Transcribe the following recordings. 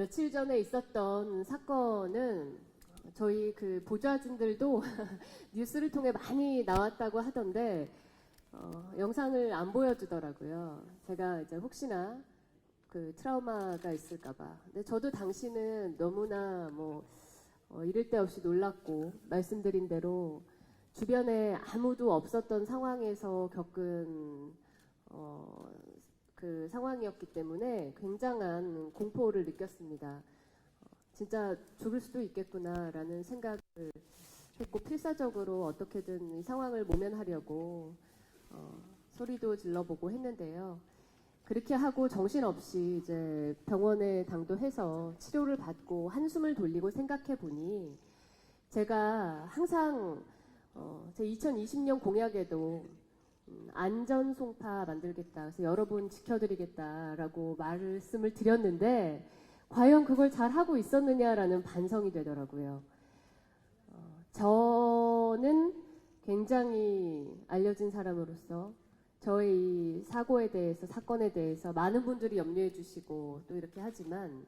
며칠 전에 있었던 사건은 저희 그 보좌진들도 뉴스를 통해 많이 나왔다고 하던데 어, 영상을 안 보여주더라고요. 제가 이제 혹시나 그 트라우마가 있을까봐. 근데 저도 당시는 너무나 뭐 어, 이를 데 없이 놀랐고 말씀드린 대로 주변에 아무도 없었던 상황에서 겪은 어, 그 상황이었기 때문에 굉장한 공포를 느꼈습니다. 어, 진짜 죽을 수도 있겠구나라는 생각을 했고 필사적으로 어떻게든 이 상황을 모면하려고 어, 소리도 질러보고 했는데요. 그렇게 하고 정신없이 이제 병원에 당도해서 치료를 받고 한숨을 돌리고 생각해 보니 제가 항상 어, 제 2020년 공약에도 음, 안전 송파 만들겠다. 그래서 여러분 지켜드리겠다라고 말씀을 드렸는데 과연 그걸 잘 하고 있었느냐라는 반성이 되더라고요. 어, 저는 굉장히 알려진 사람으로서 저의 이 사고에 대해서 사건에 대해서 많은 분들이 염려해 주시고 또 이렇게 하지만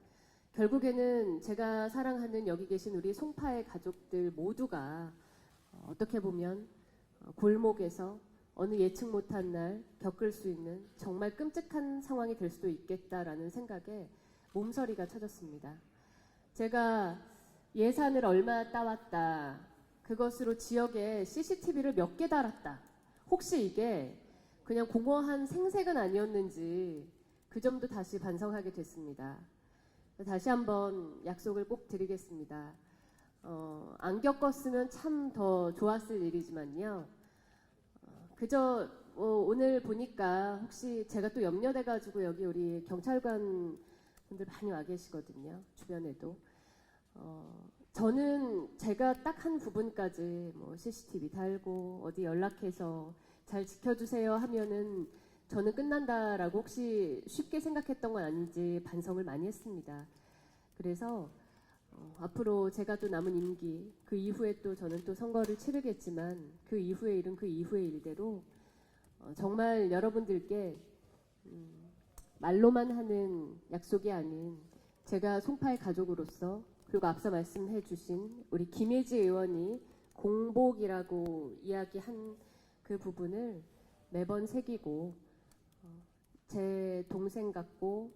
결국에는 제가 사랑하는 여기 계신 우리 송파의 가족들 모두가 어, 어떻게 보면 어, 골목에서 어느 예측 못한 날 겪을 수 있는 정말 끔찍한 상황이 될 수도 있겠다라는 생각에 몸서리가 쳐졌습니다. 제가 예산을 얼마 따왔다. 그것으로 지역에 CCTV를 몇 개 달았다. 혹시 이게 그냥 공허한 생색은 아니었는지 그 점도 다시 반성하게 됐습니다. 다시 한번 약속을 꼭 드리겠습니다. 어, 안 겪었으면 참 더 좋았을 일이지만요. 어, 그저 뭐 오늘 보니까 혹시 제가 또 염려돼가지고 여기 우리 경찰관 분들 많이 와 계시거든요. 주변에도. 어, 저는 제가 딱 한 부분까지 뭐 CCTV 달고 어디 연락해서 잘 지켜주세요 하면은 저는 끝난다라고 혹시 쉽게 생각했던 건 아닌지 반성을 많이 했습니다. 그래서 어, 앞으로 제가 또 남은 임기 그 이후에 또 저는 또 선거를 치르겠지만 그 이후의 일은 그 이후의 일대로 어, 정말 여러분들께 음, 말로만 하는 약속이 아닌 제가 송파의 가족으로서 그리고 앞서 말씀해 주신 우리 김혜지 의원이 공복이라고 이야기한 그 부분을 매번 새기고 어, 제 동생 같고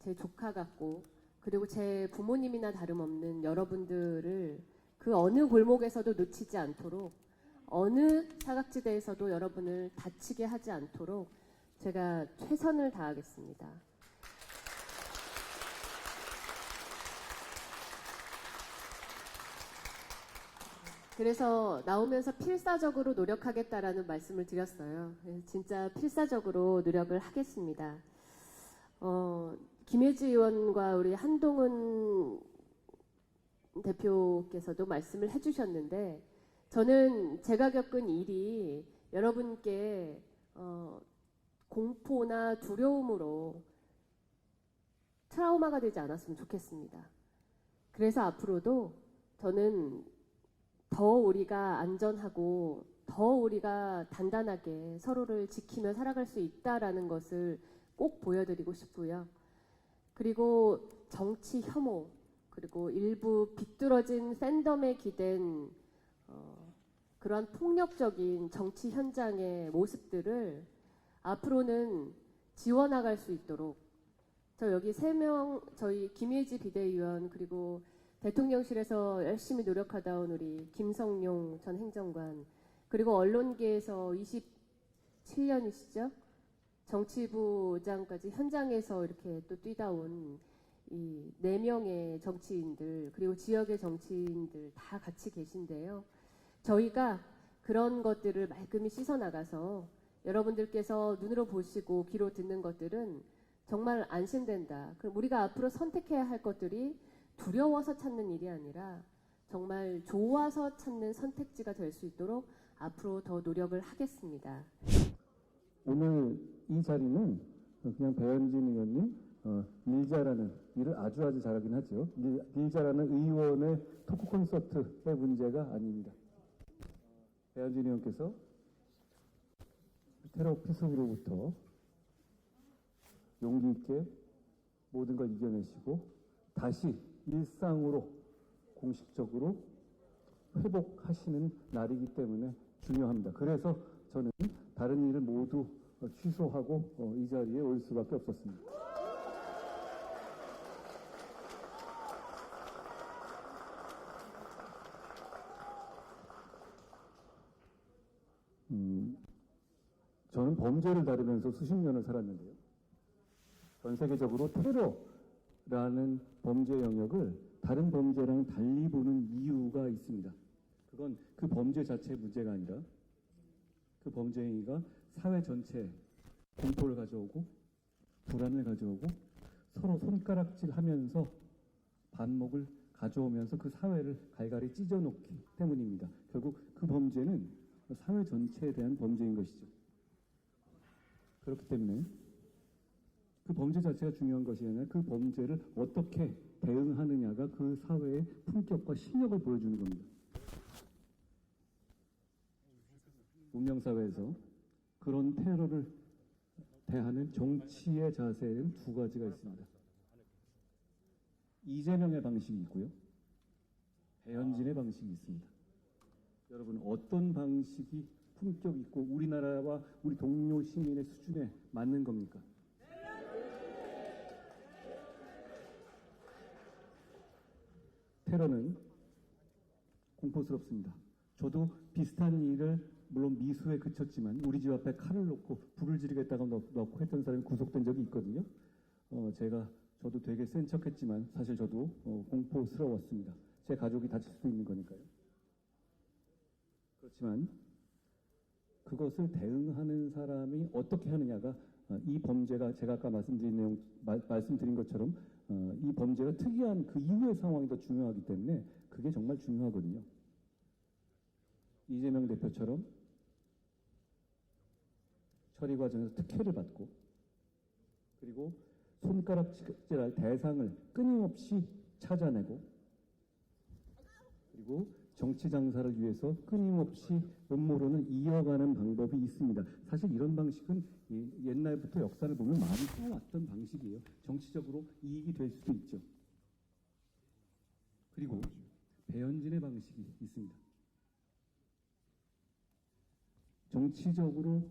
제 조카 같고 그리고 제 부모님이나 다름없는 여러분들을 그 어느 골목에서도 놓치지 않도록 어느 사각지대에서도 여러분을 다치게 하지 않도록 제가 최선을 다하겠습니다. 그래서 나오면서 필사적으로 노력하겠다라는 말씀을 드렸어요. 네, 진짜 필사적으로 노력을 하겠습니다. 어, 김혜지 의원과 우리 한동훈 대표께서도 말씀을 해주셨는데 저는 제가 겪은 일이 여러분께 어, 공포나 두려움으로 트라우마가 되지 않았으면 좋겠습니다. 그래서 앞으로도 저는 더 우리가 안전하고 더 우리가 단단하게 서로를 지키며 살아갈 수 있다라는 것을 꼭 보여드리고 싶고요. 그리고 정치 혐오, 그리고 일부 비뚤어진 팬덤에 기댄 어, 그러한 폭력적인 정치 현장의 모습들을 앞으로는 지워나갈 수 있도록 저 여기 세 명 저희 김예지 비대위원 그리고 대통령실에서 열심히 노력하다 온 우리 김성용 전 행정관 그리고 언론계에서 27년이시죠? 정치부 장까지 현장에서 이렇게 또 뛰다 온 이 네 명의 정치인들 그리고 지역의 정치인들 다 같이 계신데요. 저희가 그런 것들을 말끔히 씻어 나가서 여러분들께서 눈으로 보시고 귀로 듣는 것들은 정말 안심된다. 그럼 우리가 앞으로 선택해야 할 것들이 두려워서 찾는 일이 아니라 정말 좋아서 찾는 선택지가 될 수 있도록 앞으로 더 노력을 하겠습니다. 오늘 이 자리는 그냥 배현진 의원님 어, 밀자라는 일을 아주 아주 잘하긴 하죠. 밀, 밀자라는 의원의 토크 콘서트의 문제가 아닙니다. 배현진 의원께서 테러 피습으로부터 용기 있게 모든 걸 이겨내시고 다시 일상으로 공식적으로 회복하시는 날이기 때문에 중요합니다. 그래서 저는 다른 일을 모두 어, 취소하고 어, 이 자리에 올 수밖에 없었습니다. 음, 저는 범죄를 다루면서 수십 년을 살았는데요. 전 세계적으로 테러라는 범죄 영역을 다른 범죄랑 달리 보는 이유가 있습니다. 그건 그 범죄 자체의 문제가 아니라 그 범죄 행위가 사회 전체에 공포를 가져오고 불안을 가져오고 서로 손가락질 하면서 반목을 가져오면서 그 사회를 갈갈이 찢어놓기 때문입니다. 결국 그 범죄는 사회 전체에 대한 범죄인 것이죠. 그렇기 때문에 그 범죄 자체가 중요한 것이 아니라 그 범죄를 어떻게 대응하느냐가 그 사회의 품격과 실력을 보여주는 겁니다. 문명사회에서 그런 테러를 대하는 정치의 자세는 두 가지가 있습니다. 이재명의 방식이 있고요. 배현진의 방식이 있습니다. 여러분 어떤 방식이 품격 있고 우리나라와 우리 동료 시민의 수준에 맞는 겁니까? 테러는 공포스럽습니다. 저도 비슷한 일을 물론 미수에 그쳤지만 우리 집 앞에 칼을 놓고 불을 지르겠다고 넣- 넣고 했던 사람이 구속된 적이 있거든요. 어, 제가 저도 되게 센 척했지만 사실 저도 어, 공포스러웠습니다. 제 가족이 다칠 수 있는 거니까요. 그렇지만 그것을 대응하는 사람이 어떻게 하느냐가 어, 이 범죄가 제가 아까 말씀드린 내용 마- 말씀드린 것처럼 어, 이 범죄가 특이한 그 이후의 상황이 더 중요하기 때문에 그게 정말 중요하거든요. 이재명 대표처럼 처리 과정에서 특혜를 받고 그리고 손가락질할 대상을 끊임없이 찾아내고 그리고 정치 장사를 위해서 끊임없이 음모론을 이어가는 방법이 있습니다. 사실 이런 방식은 이 옛날부터 역사를 보면 많이 해왔던 방식이에요. 정치적으로 이익이 될 수도 있죠. 그리고 배현진의 방식이 있습니다. 정치적으로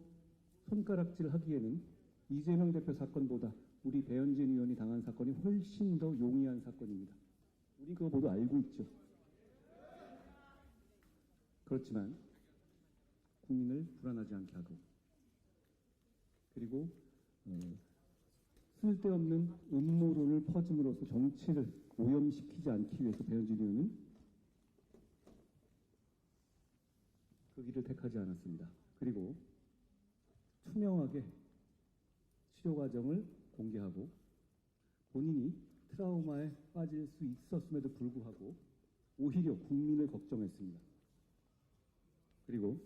손가락질 하기에는 이재명 대표 사건보다 우리 배현진 의원이 당한 사건이 훨씬 더 용이한 사건입니다. 우리 그거 모두 알고 있죠. 그렇지만 국민을 불안하지 않게 하고 그리고 어, 쓸데없는 음모론을 퍼짐으로써 정치를 오염시키지 않기 위해서 배현진 의원은 그 길을 택하지 않았습니다. 그리고 투명하게 치료 과정을 공개하고 본인이 트라우마에 빠질 수 있었음에도 불구하고 오히려 국민을 걱정했습니다. 그리고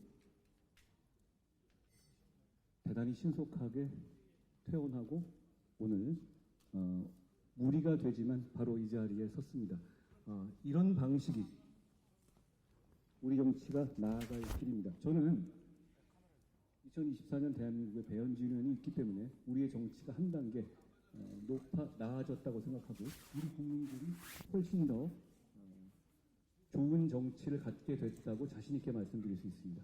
대단히 신속하게 퇴원하고 오늘 어, 무리가 되지만 바로 이 자리에 섰습니다. 어, 이런 방식이 우리 정치가 나아갈 길입니다. 저는 2024년 대한민국에 배현진 의원이 있기 때문에 우리의 정치가 한 단계 어, 높아 나아졌다고 생각하고 우리 국민들이 훨씬 더 어, 좋은 정치를 갖게 됐다고 자신 있게 말씀드릴 수 있습니다.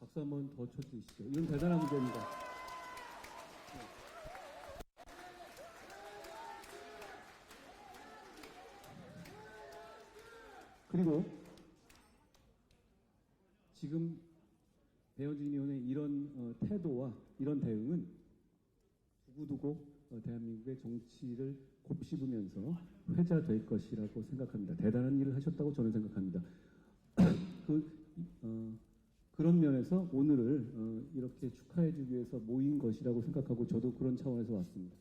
박수 한 번 더 쳐주시죠. 이건 대단한 문제입니다. 그리고 지금 배현진 의원의 이런 어, 태도와 이런 대응은 두고두고 어, 대한민국의 정치를 곱씹으면서 회자될 것이라고 생각합니다. 대단한 일을 하셨다고 저는 생각합니다. 그, 어, 그런 면에서 오늘을 어, 이렇게 축하해주기 위해서 모인 것이라고 생각하고 저도 그런 차원에서 왔습니다.